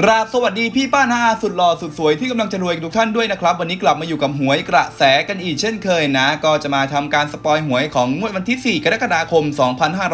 กราบสวัสดีพี่ป้านาอาสุดหล่อสุดสวยที่กำลังจะรวยทุกท่านด้วยนะครับ วันนี้กลับมาอยู่กับหวยกระแสกันอีกเช่นเคยนะ ก็จะมาทำการสปอยหวยของงวดวันที่ 4 กรกฎาคม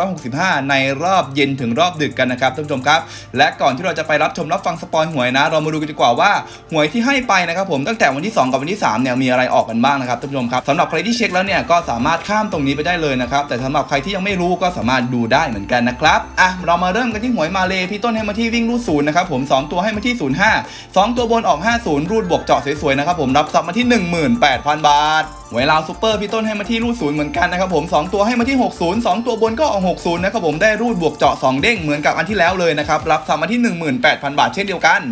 2565 ในรอบเย็นถึงรอบดึกกันนะครับท่านผู้ชมครับ และก่อนที่เราจะไปรับชมรับฟังสปอยหวยนะ เรามาดูกันดีกว่าว่าหวยที่ให้ไปนะครับผมตั้งแต่วันที่ 2 กับวันที่3เนี่ยมีอะไรออกกันบ้างนะครับท่านผู้ชมครับสำหรับใครที่เช็คแล้วเนี่ยก็สามารถข้ามตรงนี้ไปได้เลยนะครับแต่สำหรับใครที่ยังไม่รู้ก็สามารถดูได้เหมือนกันนะครับอะเรามาเริ่มกันที่หวยมาเลยพี่ต้นให้มาที่วิ่งรูดศูนย์นะครับผมสตัวให้มาที่ 05 2 ตัวบนออก 50 รูดบวกเจาะสวยๆนะครับผมรับซับมาที่ 18,000 บาท เวลาซูเปอร์พี่ต้นให้มาที่รูดศูนย์เหมือนกันนะครับผมสองตัวให้มาที่ 60 2 ตัวบนก็ออก 60นะครับผมได้รูดบวกเจาะ 2 เด้งเหมือนกับอันที่แล้วเลยนะครับรับซับมาที่ 18,000 บาทเช่นเดียวกัน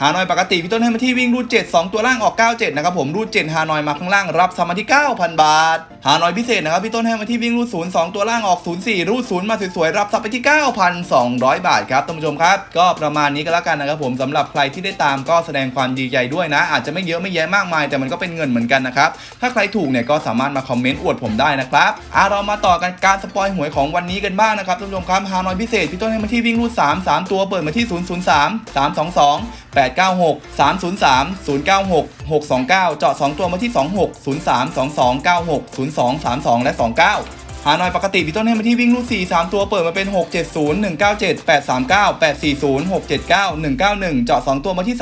ฮานอยปกติพี่ต้นให้มาที่วิ่งรูด7 2 ตัวล่างออก 97นะครับผมรูด7ฮานอยมาข้างล่างรับซัมมาที่ 9,000 บาท ฮานอยพิเศษนะครับพี่ต้นให้มาที่วิ่งรูด0 2ตัวล่างออก04รูด0มาสวยๆรับซับไปที่ 9,200 บาทครับท่านผู้ชมครับก็ประมาณนี้ก็แล้วกันนะครับผมสำหรับใครที่ได้ตามก็แสดงความดีใจด้วยนะ อาจจะไม่เยอะไม่แยะมากมาย แต่มันก็เป็นเงินเหมือนกันนะครับถ้าใครถูกเนี่ยก็สามารถมาคอมเมนต์อวดผมได้นะครับอะเรามาต่อกันการสปอยหวยของวันนี้กันบ้างนะครับท่านผู้ชมครับฮานอยพิเศษพี่ต้นให้มาที่วิ่งรูด3 3 ตัวเปิดมาที่ 003 322 896 303 096 629 เจาะ 2 ตัวมาที่ 26 03 22 96 2 32 และ 29 หาหน่อยปกติพี่ต้นให้มาที่วิ่งรูด4 3 ตัวเปิดมาเป็น 670 197 839 840 679 191 เจาะ 2 ตัวมาที่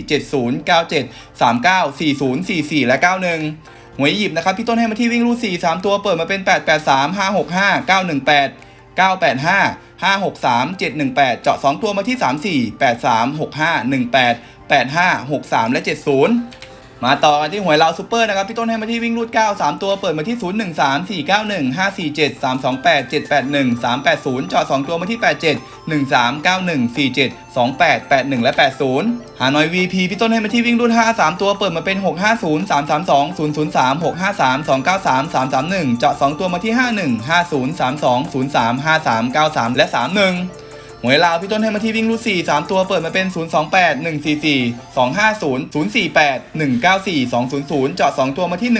34 70 97 39 40 44 และ 91 หวยหยิบนะครับพี่ต้นให้มาที่วิ่งรูด4 3 ตัวเปิดมาเป็น 883 565 918 985 563 718 เจาะ 2 ตัวมาที่ 34 83 65 18 85 63 และ 70 มาต่อกันที่หวยเราซูเปอร์นะครับพี่ต้นให้มาที่วิ่งรูด 9 3 ตัวเปิดมาที่ 0 1 3 4 9 1 5 4 7 3 2 8 7 8 1 3 8 0จาะ2ตัวมาที่ 87 1 3 9 1 4 7 2 8 8 1 และ 80 หาหน่อย VP พี่ต้นให้มาที่วิ่งรูด 5 3 ตัวเปิดมาเป็น 6 5 0 3 3 2 0 0 3 6 5 3 2 9 3 3 3 1 เจาะ 2 ตัวมาที่ 51 50 32 03 53 93 และ 31 หวยลาวพี่ต้นให้มาที่วิ่งรูด4 3ตัวเปิดมาเป็น 028 144 250 048 194 200 เจาะ 2 ตัวมาที่ 10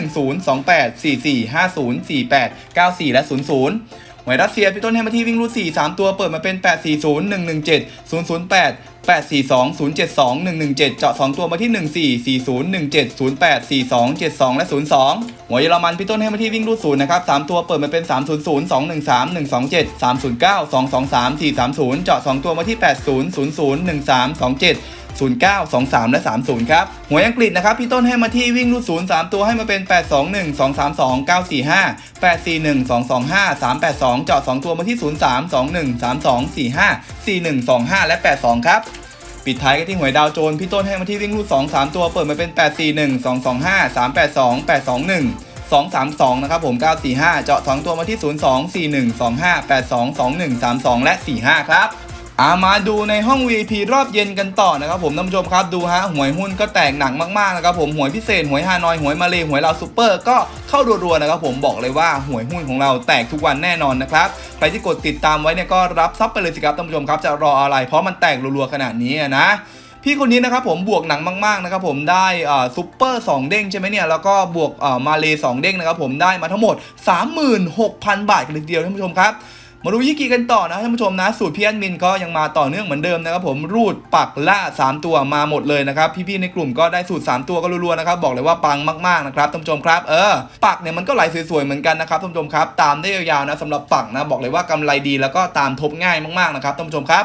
28 44 50 48 94 และ 00หวยรัสเซียพี่ต้นให้มาที่วิ่งรูด4 3ตัวเปิดมาเป็น 840 117 008 842-072-117 เจาะ 2 ตัวมาที่ 14 40 17 08 42 72 และ 02 หัวเยอรมันพี่ต้นให้มาที่วิ่งรูดศูนย์นะครับ 3 ตัวเปิดมาเป็น 300 213 127 309 223 430 เจาะ 2 ตัวมาที่ 80 00 13 27 09 23 และ 30 ครับ หวยอังกฤษนะครับ พี่ต้นให้มาที่วิ่งรูดศูนย์3ตัวให้มาเป็น 821 232 945 841 225 382 เจาะ 2 ตัวมาที่ 03 21 32 45 41 25 และ 82 ครับ ปิดท้ายกันที่หวยดาวโจนพี่ต้นให้มาที่วิ่งรูด2 3 ตัวเปิดมาเป็น 841 225 382 821 232 นะครับผม 945 เจาะ 2 ตัวมาที่ 02 41 25 82 21 32 และ 45 ครับ อามาดูในห้อง VIP รอบเย็นกันต่อนะครับผมท่านผู้ชมครับดูฮะหวยหุ้นก็แตกหนักมากๆนะครับผมหวยพิเศษหวยฮานอยหวยมาเลหวยลาวซูเปอร์ก็เข้ารัวๆนะครับผมบอกเลยว่าหวยหุ้นของเราแตกทุกวันแน่นอนนะครับใครที่กดติดตามไว้เนี่ยก็รับทรัพย์ไปเลยสิครับท่านผู้ชมครับจะรออะไร เพราะมันแตกรัวๆขนาดนี้นะพี่คนนี้นะครับผมบวกหนังมากๆนะครับผมได้อ่ซุปเปอร์2เด้งใช่ไหมเนี่ยแล้วก็บวกอ่ามาเล2เด้งนะครับผมได้มาทั้งหมด 36,000 บาทกันเลยทีเดียวท่านผู้ชมครับ มาดูยี่กีกันต่อนะท่านผู้ชมนะ สูตรพี่แอดมินก็ยังมาต่อเนื่องเหมือนเดิมนะครับผมรูดปักล่า 3 ตัวมาหมดเลยนะครับพี่ๆในกลุ่มก็ได้สูตร 3 ตัวก็รัวๆนะครับบอกเลยว่าปังมากๆนะครับท่านผู้ชมครับเออปักเนี่ยมันก็ไหลสวยๆเหมือนกันนะครับท่านผู้ชมครับ ตามได้ยาวๆนะสำหรับปักนะบอกเลยว่ากำไรดีแล้วก็ตามทบง่ายมากๆนะครับท่านผู้ชมครับ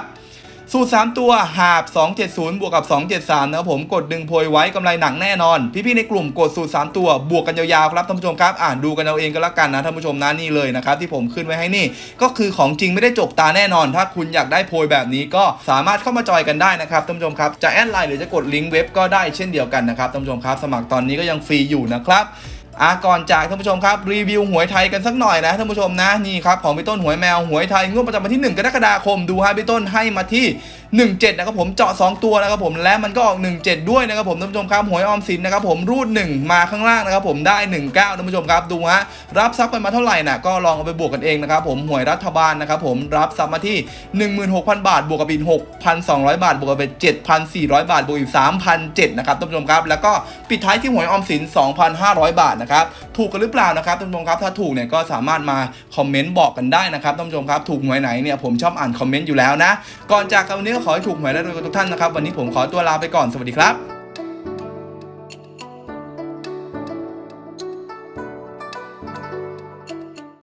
สูตร 3 ตัวหาบ 270 บวกกับ 273 นะครับผมกดดึงโพยไว้กำไรหนังแน่นอน พี่ๆในกลุ่มกดสูตร 3 ตัว บวกกันยาวๆครับท่านผู้ชมครับอ่านดูกันเอาเองก็แล้วกันนะท่านผู้ชมนะนี่เลยนะครับที่ผมขึ้นไว้ให้นี่ ก็คือของจริงไม่ได้จกตาแน่นอน ถ้าคุณอยากได้โพยแบบนี้ก็สามารถเข้ามาจอยกันได้นะครับท่านผู้ชมครับจะแอดไลน์หรือจะกดลิงก์เว็บก็ได้เช่นเดียวกันนะครับท่านผู้ชมครับสมัครตอนนี้ก็ยังฟรีอยู่นะครับ อะก่อนจากท่านผู้ชมครับรีวิวหวยไทยกันสักหน่อยนะท่านผู้ชมนะนี่ครับของพี่ต้นหวยแมวหวยไทยงวดประจำวันที่ 1 กรกฎาคมดูฮะพี่ต้นให้มาที่ 17นะครับผมเจาะ 2 ตัวนะครับผมและมันก็ออก 17 ด้วยนะครับผมท่านผู้ชมครับหวยออมสินนะครับผมรูด 1 มาข้างล่างนะครับผมได้ 19ท่านผู้ชมครับดูฮะรับทรัพย์กันมาเท่าไหร่น่ะก็ลองเอาไปบวกกันเองนะครับผมหวยรัฐบาลนะครับผมรับทรัพย์มาที่ 16,000 บาท บวกกับอีก6,200 บาท บวกกับเป็น7,400 บาท บวกอีก3,007นะครับท่านผู้ชมครับแล้วก็ปิดท้ายที่หวยออมสิน 2,500 บาทนะครับถูกกันหรือเปล่านะครับท่านผู้ชมครับถ้าถูกเนี่ยก็สามารถมาคอมเมนต์บอกกันได้นะครับท่านผู้ชมครับถูกหวยไหนเนี่ยผมชอบอ่านคอมเมนต์อยู่แล้วนะก่อนจากกันวันนี้ขอให้ถูกหวยและรวยกันทุกท่านนะครับ วันนี้ผมขอตัวลาไปก่อนสวัสดีครับ